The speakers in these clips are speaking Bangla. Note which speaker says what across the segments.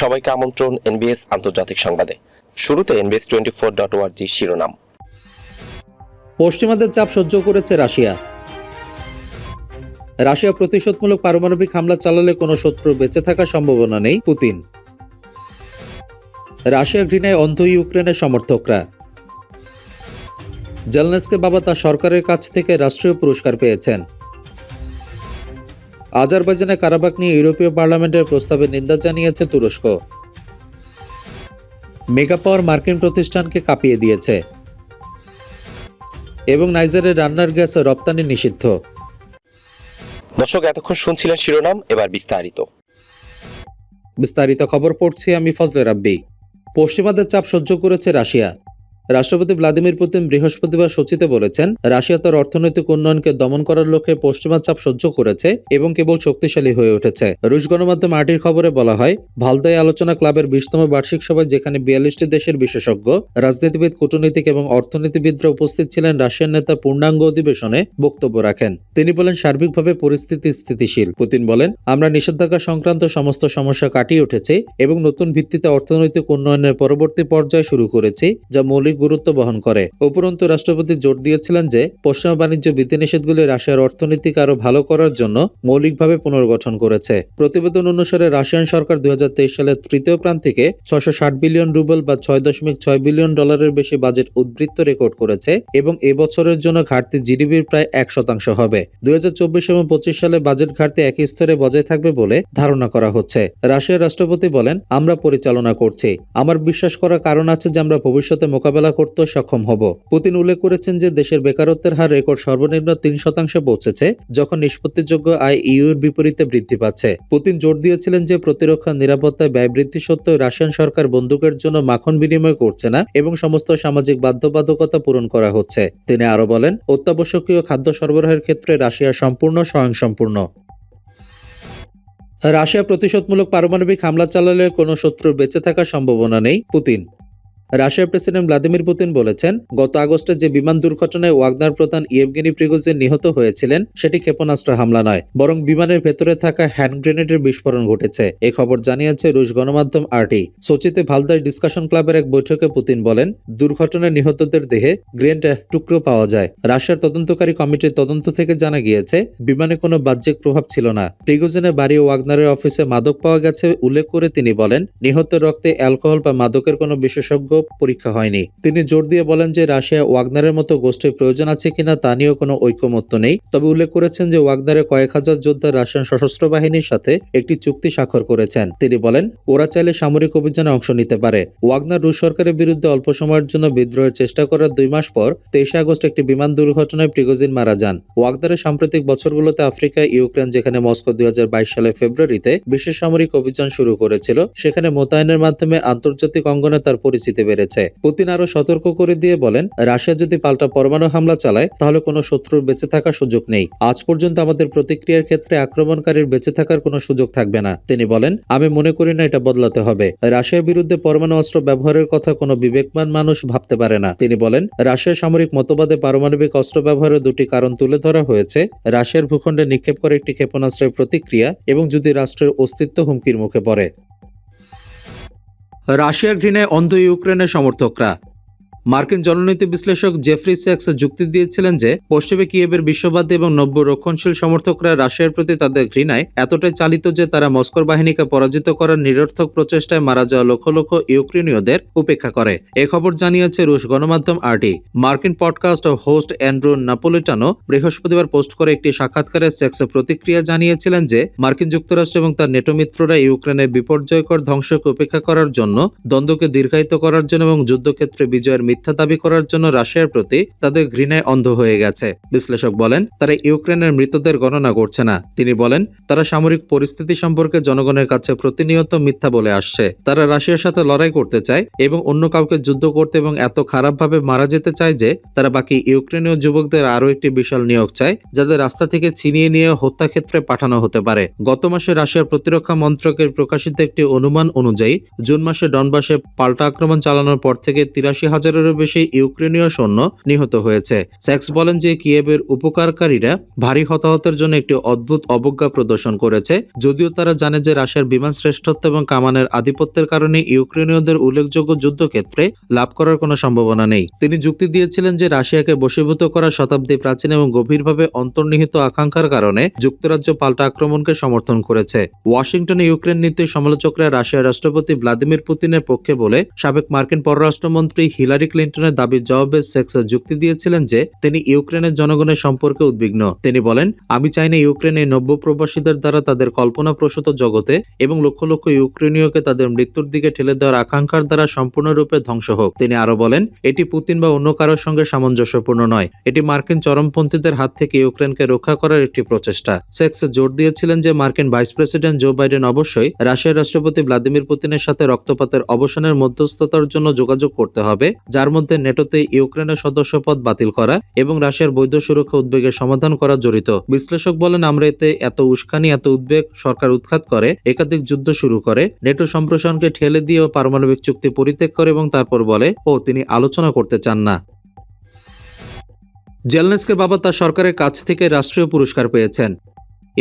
Speaker 1: সবাইকে আমন্ত্রণ এনবিএস আন্তর্জাতিক সংবাদে। শুরুতে এনবিএস টোয়েন্টি ফোর ডট ওয়ার্জি শিরোনাম।
Speaker 2: পশ্চিমাদের চাপ সহ্য করেছে রাশিয়া। রাশিয়া প্রতিশোধমূলক পারমাণবিক হামলা চালালে কোনো শত্রু বেঁচে থাকার সম্ভাবনা নেই পুতিন। রাশিয়া ঘৃণায় অন্ধ ইউক্রেনের সমর্থকরা। জেলনেসকে বাবা তার সরকারের কাছ থেকে রাষ্ট্রীয় পুরস্কার পেয়েছেন। আজারবাইজানে কারাবাক নিয়ে ইউরোপীয় পার্লামেন্টের প্রস্তাবে নিন্দা জানিয়েছে তুরস্ক। মেগা পাওয়ার মার্কিন প্রতিষ্ঠানকে কাঁপিয়ে দিয়েছে। এবং নাইজারের রান্নার গ্যাস রপ্তানি নিষিদ্ধ।
Speaker 1: দর্শক এতক্ষণ শুনছিলেন শিরোনাম এবার বিস্তারিত।
Speaker 2: বিস্তারিত খবর পড়ছি আমি ফজলে রাব্বি। পশ্চিমাদের চাপ সহ্য করেছে রাশিয়া। রাষ্ট্রপতি ভ্লাদিমির পুতিন বৃহস্পতিবার সচিতে বলেছেন, রাশিয়া তার অর্থনৈতিক উন্নয়নকে দমন করার লক্ষ্যে পশ্চিমা চাপ সহ্য করেছে এবং কেবল শক্তিশালী হয়ে উঠেছে। রুশ গণমাধ্যম আরটির খবরে বলা হয় ভালদাই আলোচনা ক্লাবের বিশতম বার্ষিক সভায় যেখানে বিয়াল্লিশটি দেশের বিশেষজ্ঞ, রাজনীতিবিদ, কূটনীতিক এবং অর্থনীতিবিদরা উপস্থিত ছিলেন রাশিয়ার নেতা পূর্ণাঙ্গ অধিবেশনে বক্তব্য রাখেন। তিনি বলেন, সার্বিকভাবে পরিস্থিতি স্থিতিশীল। পুতিন বলেন, আমরা নিষেধাজ্ঞা সংক্রান্ত সমস্ত সমস্যা কাটিয়ে উঠেছি এবং নতুন ভিত্তিতে অর্থনৈতিক উন্নয়নের পরবর্তী পর্যায় শুরু করেছি, যা মৌলিক গুরুত্ব বহন করে। উপরন্তু, রাষ্ট্রপতি জোর দিয়েছিলেন যে পশ্চিমা বাণিজ্য বিধিনিষেধগুলি রাশিয়ার অর্থনীতিকে আরও ভালো করার জন্য মৌলিকভাবে পুনর্গঠন করেছে। প্রতিবেদন অনুসারে, রাশিয়ান সরকার দুই সালের তৃতীয় প্রান্তিকে ছশো বিলিয়ন রুবেল বা ছয় দশমিক ছয় বিলিয়ন ডলারের বেশি বাজেট উদ্বৃত্ত রেকর্ড করেছে এবং এবছরের জন্য ঘাটতি জিডিপির প্রায় এক শতাংশ হবে। দুই হাজার চব্বিশ এবং পঁচিশ সালে বাজেট ঘাটতি একই স্তরে বজায় থাকবে বলে ধারণা করা হচ্ছে। রাশিয়ার রাষ্ট্রপতি বলেন, আমরা পরিচালনা করছি। আমার বিশ্বাস করার কারণ আছে যে, আমরা ভবিষ্যতে মোকাবেলা করতে সক্ষম হব। পুতিন উল্লেখ করেছেন যে দেশের বেকারত্বের হার রেকর্ড সর্বনিম্ন তিন শতাংশে পৌঁছেছে, যখন নিষ্পত্তিযোগ্য আয় ইউর বিপরীতে বৃদ্ধি পাচ্ছে। পুতিন জোর দিয়েছিলেন যে প্রতিরক্ষা নিরাপত্তায় ব্যয় বৃদ্ধি সত্ত্বেও রাশিয়ান সরকার বন্দুকের জন্য মাখন বিনিময় করছে না এবং সমস্ত সামাজিক বাধ্যবাধকতা পূরণ করা হচ্ছে। তিনি আরও বলেন, অত্যাবশ্যকীয় খাদ্য সরবরাহের ক্ষেত্রে রাশিয়া সম্পূর্ণ স্বয়ংসম্পূর্ণ। রাশিয়া প্রতিশোধমূলক পারমাণবিক হামলা চালালে কোনো শত্রুর বেঁচে থাকার সম্ভাবনা নেই পুতিন। রাশিয়ার প্রেসিডেন্ট ভ্লাদিমির পুতিন বলেছেন, গত আগস্টে যে বিমান দুর্ঘটনায় ওয়াগনার প্রধান ইয়েভগেনি প্রিগোজিন নিহত হয়েছিলেন, সেটি ক্ষেপণাস্ত্র হামলা নয়, বরং বিমানের ভেতরে থাকা হ্যান্ড গ্রেনেডের বিস্ফোরণ ঘটেছে। এ খবর জানিয়েছে রুশ গণমাধ্যম আরটি। সোচিতে ভালদার ডিসকাশন ক্লাবের এক বৈঠকে পুতিন বলেন, দুর্ঘটনায় নিহতদের দেহে গ্রেনেড টুকরো পাওয়া যায়। রাশিয়ার তদন্তকারী কমিটির তদন্ত থেকে জানা গিয়েছে, বিমানে কোনো বাহ্যিক প্রভাব ছিল না। প্রিগোজিনের বাড়ি ওয়াগনারের অফিসে মাদক পাওয়া গেছে, উল্লেখ করে তিনি বলেন নিহত রক্তে অ্যালকোহল বা মাদকের কোনো বিশেষজ্ঞ পরীক্ষা হয়নি। তিনি জোর দিয়ে বলেন যে রাশিয়া ওয়াগনারের মতো গোষ্ঠীর প্রয়োজন আছে কিনা তা নিয়েও কোনো ঐকমত্য নেই। তবে উল্লেখ করেছেন যে ওয়াগনারের কয়েক হাজার যোদ্ধা রাশিয়ান সশস্ত্র বাহিনীর সাথে একটি চুক্তি স্বাক্ষর করেছেন। তিনি বলেন, ওরা চাইলে সামরিক অভিযানে অংশ নিতে পারে। ওয়াগনার রুশ সরকারের বিরুদ্ধে অল্প সময়ের জন্য বিদ্রোহের চেষ্টা করার দুই মাস পর তেইশে আগস্ট একটি বিমান দুর্ঘটনায় প্রিগোজিন মারা যান। ওয়াগনারের সাম্প্রতিক বছরগুলোতে আফ্রিকায় ইউক্রেন, যেখানে মস্কো দুই সালের ফেব্রুয়ারিতে বিশেষ সামরিক অভিযান শুরু করেছিল, সেখানে মোতায়েনের মাধ্যমে আন্তর্জাতিক অঙ্গনে তার পরিচিতি বেড়েছে। পুতিন আরও সতর্ক করে দিয়ে বলেন, রাশিয়া যদি পাল্টা পরমাণু হামলা চালায়, তাহলে কোনো শত্রুর বেঁচে থাকার সুযোগ নেই। আজ পর্যন্ত আমাদের প্রতিক্রিয়ার ক্ষেত্রে আক্রমণকারীর বেঁচে থাকার কোনো সুযোগ থাকবে না। তিনি বলেন, আমি মনে করি না এটা বদলাতে হবে। রাশিয়ার বিরুদ্ধে পরমাণু অস্ত্র ব্যবহারের কথা কোনো বিবেকমান মানুষ ভাবতে পারে না। তিনি বলেন, রাশিয়ার সামরিক মতবাদে পারমাণবিক অস্ত্র ব্যবহারের দুটি কারণ তুলে ধরা হয়েছে। রাশিয়ার ভূখণ্ডে নিক্ষেপ করে একটি ক্ষেপণাস্ত্রের প্রতিক্রিয়া এবং যদি রাষ্ট্রের অস্তিত্ব হুমকির মুখে পড়ে। রাশিয়ার ঘৃণে অন্ধ ইউক্রেনের সমর্থকরা। মার্কিন জননীতি বিশ্লেষক জেফরি স্যাক্স যুক্তি দিয়েছিলেন যে, পশ্চিমে কিয়েবের বিশ্ববাদী এবং নব্য রক্ষণশীল সমর্থকরা রাশিয়ার প্রতি তাদের ঘৃণায় এতটাই চালিত যে তারা মস্কোর বাহিনীকে পরাজিত করার নিরর্থক প্রচেষ্টায় মারা যাওয়া লক্ষ লক্ষ ইউক্রেনীয়দের উপেক্ষা করে। এ খবর জানিয়েছে রুশ গণমাধ্যম আরটি মার্কিন পডকাস্ট হোস্ট অ্যান্ড্রু নাপোলিটানো বৃহস্পতিবার পোস্ট করে একটি সাক্ষাৎকারে সেক্স প্রতিক্রিয়া জানিয়েছিলেন যে, মার্কিন যুক্তরাষ্ট্র এবং তার নেটো মিত্ররা ইউক্রেনের বিপর্যয়কর ধ্বংসকে উপেক্ষা করার জন্য দ্বন্দ্বকে দীর্ঘায়িত করার জন্য এবং যুদ্ধক্ষেত্রে বিজয়ের মিথ্যা দাবি করার জন্য রাশিয়ার প্রতি তাদের ঘৃণায় অন্ধ হয়ে গেছে। বিশ্লেষক বলেন, তারা ইউক্রেনের মৃতদের গণনা করছে না। তিনি বলেন, তারা সামরিক পরিস্থিতি সম্পর্কে জনগণের কাছে প্রতিনিয়ত মিথ্যা বলে আসছে। তারা রাশিয়ার সাথে লড়াই করতে চায় এবং অন্য কাউকে যুদ্ধ করতে এবং এত খারাপভাবে মারা যেতে চায় যে, তারা বাকি ইউক্রেনীয় যুবকদের আরও একটি বিশাল নিয়োগ চায়, যাদের রাস্তা থেকে ছিনিয়ে নিয়ে হত্যা ক্ষেত্রে পাঠানো হতে পারে। গত মাসে রাশিয়ার প্রতিরক্ষা মন্ত্রকের প্রকাশিত একটি অনুমান অনুযায়ী, জুন মাসে ডনবাসে পাল্টা আক্রমণ চালানোর পর থেকে তিরাশি হাজারেরও হাজারেরও বেশি ইউক্রেনীয় সৈন্য নিহত হয়েছে। স্যাক্স বলেন যে কিয়েভের উপকারকারীরা ভারী হতাহতের জন্য একটি অদ্ভুত অবজ্ঞা প্রদর্শন করেছে। যদিও তারা জানে যে রাশিয়ার বিমান শ্রেষ্ঠত্ব এবং কামানের আধিপত্যের কারণে ইউক্রেনীয়দের উল্লেখযোগ্য যুদ্ধক্ষেত্রে লাভ করার কোনো সম্ভাবনা নেই। তিনি যুক্তি দিয়েছিলেন যে রাশিয়াকে বশীভূত করা শতাব্দী প্রাচীন এবং গভীরভাবে অন্তর্নিহিত আকাঙ্ক্ষার কারণে যুক্তরাজ্য পাল্টা আক্রমণকে সমর্থন করেছে। ওয়াশিংটনে ইউক্রেন নীতির সমালোচকরা রাশিয়ার রাষ্ট্রপতি ভ্লাদিমির পুতিনের পক্ষে বলে, সাবেক মার্কিন পররাষ্ট্রমন্ত্রী হিলারি ক্লিন্টনের দাবির জবাবে সেক্স যুক্তি দিয়েছিলেন যে, তিনি ইউক্রেনের জনগণের সম্পর্কে উদ্বিগ্ন। তিনি বলেন, আমি চাই না ইউক্রেনে নব্য প্রবাসীদের দ্বারা তাদের কল্পনাপ্রসূত জগতে এবং লক্ষ লক্ষ ইউক্রেনীয়কে তাদের মৃত্যুর দিকে ঠেলে দেওয়ার আকাঙ্ক্ষার দ্বারা সম্পূর্ণরূপে ধ্বংস হোক। তিনি আরও বলেন, এটি পুতিন বা অন্য কারোর সঙ্গে সামঞ্জস্যপূর্ণ নয়। এটি মার্কিন চরমপন্থীদের হাত থেকে ইউক্রেনকে রক্ষা করার একটি প্রচেষ্টা। সেক্স জোর দিয়েছিলেন যে, মার্কিন ভাইস প্রেসিডেন্ট জো বাইডেন অবশ্যই রাশিয়ার রাষ্ট্রপতি ভ্লাদিমির পুতিনের সাথে রক্তপাতের অবসানের মধ্যস্থতার জন্য যোগাযোগ করতে হবে যার মধ্যে নেটোতে ইউক্রেনের সদস্যপদ বাতিল করা এবং রাশিয়ার বৈধ সুরক্ষা উদ্বেগের সমাধান করা জড়িত। বিশ্লেষক বলেন, আমরা এতে এত উস্কানি, এত উদ্বেগ সরকার উৎখাত করে, একাধিক যুদ্ধ শুরু করে, নেটো সম্প্রসারণকে ঠেলে দিয়ে পারমাণবিক চুক্তি পরিত্যাগ করে এবং তারপর বলে, ও, তিনি আলোচনা করতে চান না। জেলনেসকের বাবা তার সরকারের কাছ থেকে রাষ্ট্রীয় পুরস্কার পেয়েছেন।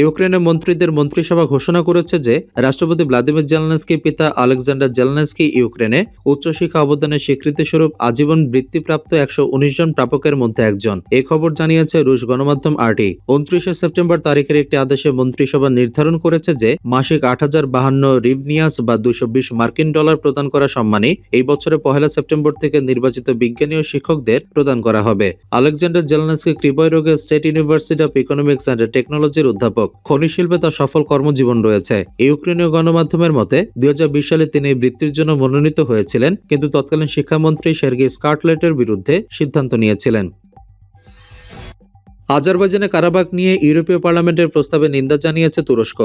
Speaker 2: ইউক্রেনের মন্ত্রীদের মন্ত্রিসভা ঘোষণা করেছে যে রাষ্ট্রপতি ভ্লাদিমির জেলনেস্কি পিতা আলেকজান্ডার জেলনেস্কি ইউক্রেনে উচ্চশিক্ষা অবদানের স্বীকৃতিস্বরূপ আজীবন বৃত্তিপ্রাপ্ত একশো উনিশ জন প্রাপকের মধ্যে একজন। এ খবর জানিয়েছে রুশ গণমাধ্যম আরটি। উনত্রিশে সেপ্টেম্বর তারিখের একটি আদেশে মন্ত্রিসভা নির্ধারণ করেছে যে মাসিক আট হাজার বাহান্ন রিভনিয়াস বা দুশো মার্কিন ডলার প্রদান করা সম্মানী এই বছরের পহেলা সেপ্টেম্বর থেকে নির্বাচিত বিজ্ঞানী ও শিক্ষকদের প্রদান করা হবে। Alexander Zelensky Kryvyi Rih state university of economics and টেকনোলজির অধ্যাপক। খনি শিল্পে তার সফল কর্মজীবন রয়েছে। ইউক্রেনীয় গণমাধ্যমের মতে, দুই হাজার বিশ সালে তিনি বৃত্তির জন্য মনোনীত হয়েছিলেন, কিন্তু তৎকালীন শিক্ষামন্ত্রী সের্গি স্কাটলেটের বিরুদ্ধে সিদ্ধান্ত নিয়েছিলেন। আজারবাইজানে কারাবাগ নিয়ে ইউরোপীয় পার্লামেন্টের প্রস্তাবে নিন্দা জানিয়েছে তুরস্ক।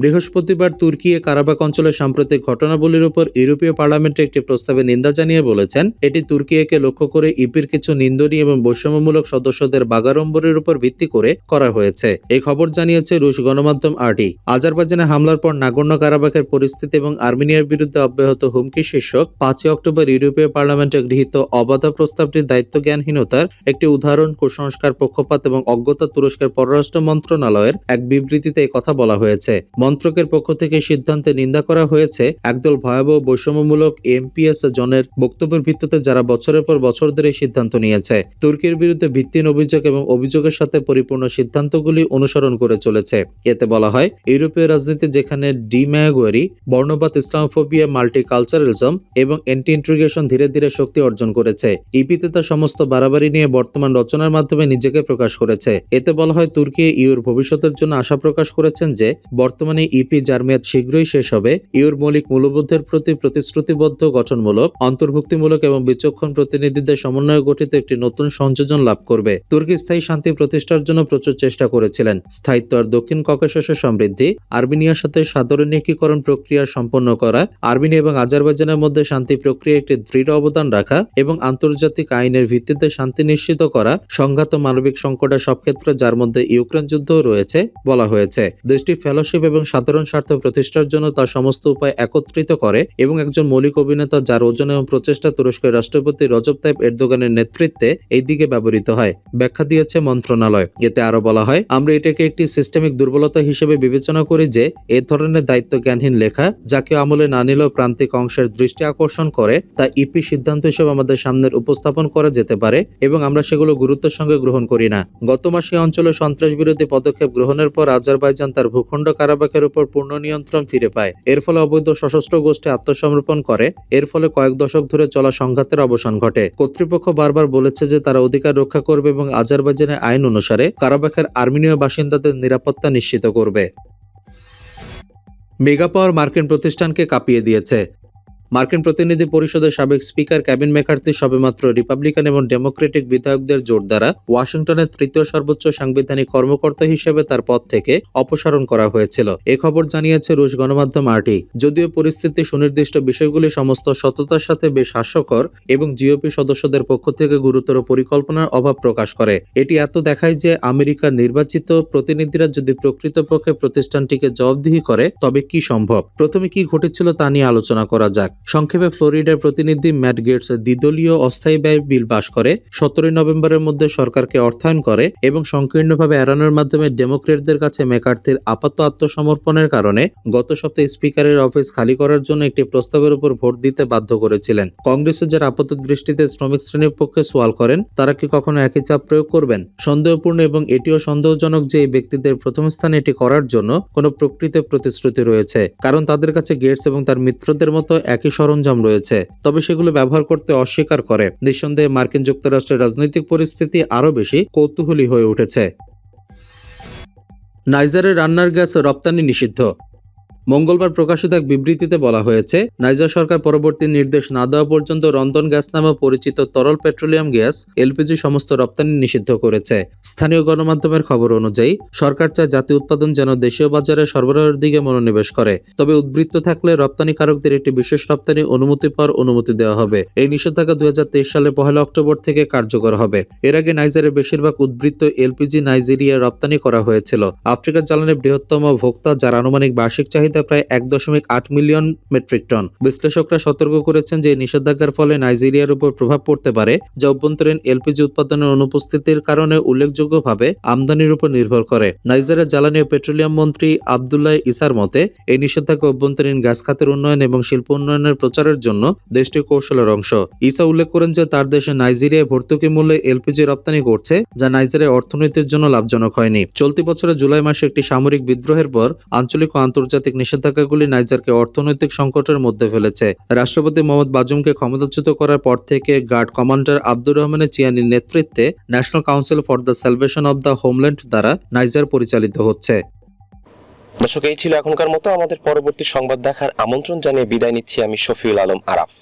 Speaker 2: বৃহস্পতিবার তুর্কি এ কারাবাক অঞ্চলের সাম্প্রতিক ঘটনাবলীর উপর ইউরোপীয় পার্লামেন্টে একটি প্রস্তাবে নিন্দা জানিয়ে বলেছেন, এটি তুর্কিয়েকে লক্ষ্য করে ইপির কিছু নিন্দনীয় এবং বৈষম্যমূলক সদস্যদের বাগাড়ম্বরের উপর ভিত্তি করে করা হয়েছে। এই খবর জানিয়েছে রুশ গণমাধ্যম আরটি আজারবাইজানে হামলার পর নাগর্ণ কারাবাকের পরিস্থিতি এবং আর্মেনিয়ার বিরুদ্ধে অব্যাহত হুমকি শীর্ষক পাঁচই অক্টোবর ইউরোপীয় পার্লামেন্টে গৃহীত অবাধা প্রস্তাবটির দায়িত্ব জ্ঞানহীনতার একটি উদাহরণ, কুসংস্কার, পক্ষপাত এবং অজ্ঞতা তুরস্কের পররাষ্ট্র মন্ত্রণালয়ের এক বিবৃতিতে কথা বলা হয়েছে। মন্ত্রকের পক্ষ থেকে সিদ্ধান্তে নিন্দা করা হয়েছে। একদল ভয়াবহ বৈষম্যমূলক এমপিএস জনের বক্তব্যের ভিত্তিতে যারা বছরের পর বছর ধরে সিদ্ধান্ত নিয়েছে। তুর্কির বিরুদ্ধে ভিত্তিহীন অভিযোগ এবং অভিযোগের সাথে পরিপূর্ণ সিদ্ধান্তগুলি অনুসরণ করে চলেছে। এতে বলা হয়, ইউরোপীয় রাজনীতি যেখানে ডিম্যাগুয়ারি বর্ণবাদ, ইসলামোফোবিয়া, মাল্টিকালচারালিজম এবং এন্টি ইন্ট্রিগেশন ধীরে ধীরে শক্তি অর্জন করেছে। ইপিতে তার সমস্ত বাড়াবাড়ি নিয়ে বর্তমান রচনার মাধ্যমে নিজেকে প্রকাশ করেছে। এতে বলা হয়, তুর্কি ইউর ভবিষ্যতের জন্য আশা প্রকাশ করেছেন যে, বর্তমানে ইপি যার মেয়াদ শীঘ্রই শেষ হবে। ইউর মৌলিক মূল্যবোধের প্রতি প্রতিশ্রুতিবদ্ধ, গঠনমূলক, অন্তর্ভুক্তিমূলক এবং বিচক্ষণ প্রতিনিধিদের সমন্বয়ে গঠিত একটি নতুন সংযোজন লাভ করবে। তুর্কি স্থায়ী শান্তি প্রতিষ্ঠার জন্য প্রচুর চেষ্টা করেছিলেন। স্থায়িত্ব আর দক্ষিণ ককেশাসের সমৃদ্ধি, আর্মেনিয়ার সাথে সাধারণীকরণ প্রক্রিয়া সম্পন্ন করা আর্মেনিয়া এবং আজারবাইজানের মধ্যে শান্তি প্রক্রিয়া একটি দৃঢ় অবদান রাখা এবং আন্তর্জাতিক আইনের ভিত্তিতে শান্তি নিশ্চিত করা, সংঘাত মানবিক সংকটের সব ক্ষেত্রে যার মধ্যে ইউক্রেন যুদ্ধও রয়েছে বলা হয়েছে। দেশটি ফেলোশিপ এবং সাধারণ স্বার্থ প্রতিষ্ঠার জন্য তার সমস্ত উপায় একত্রিত করে এবং একজন মৌলিক অভিনেতা যার ওজন এবং প্রচেষ্টা তুরস্কের রাষ্ট্রপতি রজব তাইপ এরদোগানের নেতৃত্বে এই দিকে ব্যবহৃত হয়। ব্যাখ্যা দিয়েছে মন্ত্রণালয়। এতে আরও বলা হয়, আমরা এটাকে একটি সিস্টেমিক দুর্বলতা হিসেবে বিবেচনা করি যে, এ ধরনের দায়িত্ব জ্ঞানহীন লেখা, যাকে আমলে না নিলেও প্রান্তিক অংশের দৃষ্টি আকর্ষণ করে, তা ইপি সিদ্ধান্ত হিসেবে আমাদের সামনের উপস্থাপন করা যেতে পারে এবং আমরা সেগুলো গুরুত্বের সঙ্গে গ্রহণ করি না। গত মাসে অঞ্চলে সন্ত্রাস বিরোধী পদক্ষেপ গ্রহণের পর আজারবাইজান তার ভূখণ্ড কারাবাকের উপর পূর্ণ নিয়ন্ত্রণ ফিরে পায়। এর ফলে অবৈধ সশস্ত্র গোষ্ঠী আত্মসমর্পণ করে। এর ফলে কয়েক দশক ধরে চলা সংঘাতের অবসান ঘটে। কর্তৃপক্ষ বারবার বলেছে যে তারা অধিকার রক্ষা করবে এবং আজারবাইজানের আইন অনুসারে কারাবাখের আর্মেনীয় বাসিন্দাদের নিরাপত্তা নিশ্চিত করবে। মেগা পাওয়ার মার্কিন প্রতিষ্ঠানকে কাঁপিয়ে দিয়েছে। মার্কিন প্রতিনিধি পরিষদের সাবেক স্পিকার ক্যাবিন মেকার্থি সবেমাত্র রিপাবলিকান এবং ডেমোক্রেটিক বিধায়কদের জোর দ্বারা ওয়াশিংটনের তৃতীয় সর্বোচ্চ সাংবিধানিক কর্মকর্তা হিসেবে তার পদ থেকে অপসারণ করা হয়েছিল। এ খবর জানিয়েছে রুশ গণমাধ্যম আরটি। যদিও পরিস্থিতি সুনির্দিষ্ট বিষয়গুলি সমস্ত সততার সাথে বেশ হাস্যকর এবং জিওপি সদস্যদের পক্ষ থেকে গুরুতর পরিকল্পনার অভাব প্রকাশ করে। এটি এত দেখায় যে আমেরিকার নির্বাচিত প্রতিনিধিরা যদি প্রকৃতপক্ষে প্রতিষ্ঠানটিকে জবাবদিহি করে, তবে কি সম্ভব? প্রথমে কি ঘটেছিল তা নিয়ে আলোচনা করা যাক। সংক্ষেপে ফ্লোরিডার প্রতিনিধি ম্যাট গেটস দ্বিদলীয় অস্থায়ী ব্যয় বিল পাশ করে, সতেরোই নভেম্বরের মধ্যে সরকারকে অর্থায়ন করে এবং সংকীর্ণভাবে এড়ানোর মাধ্যমে ডেমোক্রেটদের কাছে ম্যাকার্থির আপাত আত্মসমর্পণের কারণে গত সপ্তাহে স্পিকারের অফিস খালি করার জন্য একটি প্রস্তাবের উপর ভোট দিতে বাধ্য করেছিলেন। কংগ্রেসের যারা আপাত দৃষ্টিতে শ্রমিক শ্রেণির পক্ষে সোয়াল করেন, তারা কি কখনো একই চাপ প্রয়োগ করবেন? সন্দেহপূর্ণ এবং এটিও সন্দেহজনক যে এই ব্যক্তিদের প্রথম স্থানে এটি করার জন্য কোনো প্রকৃত প্রতিশ্রুতি রয়েছে, কারণ তাদের কাছে গেটস এবং তার মিত্রদের মতো একই সরঞ্জাম রয়েছে, তবে সেগুলো ব্যবহার করতে অস্বীকার করে। নিঃসন্দেহে মার্কিন যুক্তরাষ্ট্রের রাজনৈতিক পরিস্থিতি আরও বেশি কৌতূহলী হয়ে উঠেছে। নাইজারের রান্নার গ্যাস রপ্তানি নিষিদ্ধ। মঙ্গলবার প্রকাশিত এক বিবৃতিতে বলা হয়েছে নাইজার সরকার পরবর্তী নির্দেশ না দেওয়া পর্যন্ত রন্ধন গ্যাস নামে পরিচিত তরল পেট্রোলিয়াম গ্যাস, এলপিজি সমস্ত রপ্তানি নিষিদ্ধ করেছে। স্থানীয় গণমাধ্যমের খবর অনুযায়ী, সরকার চায় জাতীয় উৎপাদন যেন দেশীয় বাজারে সরবরাহের দিকে মনোনিবেশ করে। তবে উদ্বৃত্ত থাকলে রপ্তানিকারকদের একটি বিশেষ রপ্তানি অনুমতি পাওয়ার অনুমতি দেওয়া হবে। এই নিষেধাজ্ঞা দুই সালে পহেলা অক্টোবর থেকে কার্যকর হবে। এর আগে নাইজারের বেশিরভাগ উদ্বৃত্ত এলপিজি নাইজেরিয়া রপ্তানি করা হয়েছিল। আফ্রিকার জ্বালানির বৃহত্তম ভোক্তা, যার আনুমানিক বার্ষিক চাহিদা প্রায় এক দশমিক আট মিলিয়ন মেট্রিক টন। বিশ্লেষকরা সতর্ক করেছেন যে, নিষেধাজ্ঞার ফলে নাইজেরিয়ার উপর প্রভাব পড়তে পারে যা অভ্যন্তরীণ এলপিজি উৎপাদনের অনুপস্থিতির কারণে উল্লেখযোগ্যভাবে আমদানির উপর নির্ভর করে। নাইজেরিয়ার জ্বালানি ও পেট্রোলিয়াম মন্ত্রী আবদুল্লাহ ইসার মতে, এই নিষেধাজ্ঞা অভ্যন্তরীণ গ্যাস খাতের উন্নয়ন এবং শিল্প উন্নয়নের প্রচারের জন্য দেশটির কৌশলের অংশ। ইসা উল্লেখ করেন যে, তার দেশে নাইজেরিয়া ভর্তুকি মূল্যে এলপিজি রপ্তানি করছে, যা নাইজেরিয়ার অর্থনীতির জন্য লাভজনক হয়নি। চলতি বছরের জুলাই মাসে একটি সামরিক বিদ্রোহের পর আঞ্চলিক ও আন্তর্জাতিক নিষেধাজ্ঞাগুলি নাইজারকে অর্থনৈতিক সংকটের মধ্যে ফেলেছে। রাষ্ট্রপতি মোহাম্মদ বাজুমকে ক্ষমতাচ্যুত করার পর থেকে গার্ড কমান্ডার আব্দুর রহমানের চিয়ানির নেতৃত্বে national council for the salvation of the homeland দ্বারা নাইজার পরিচালিত হচ্ছে।
Speaker 1: দর্শক, এই ছিল এখনকার মতো। আমাদের পরবর্তী সংবাদ দেখার আমন্ত্রণ জানিয়ে বিদায় নিচ্ছি আমি শফিউল আলম আরাফ।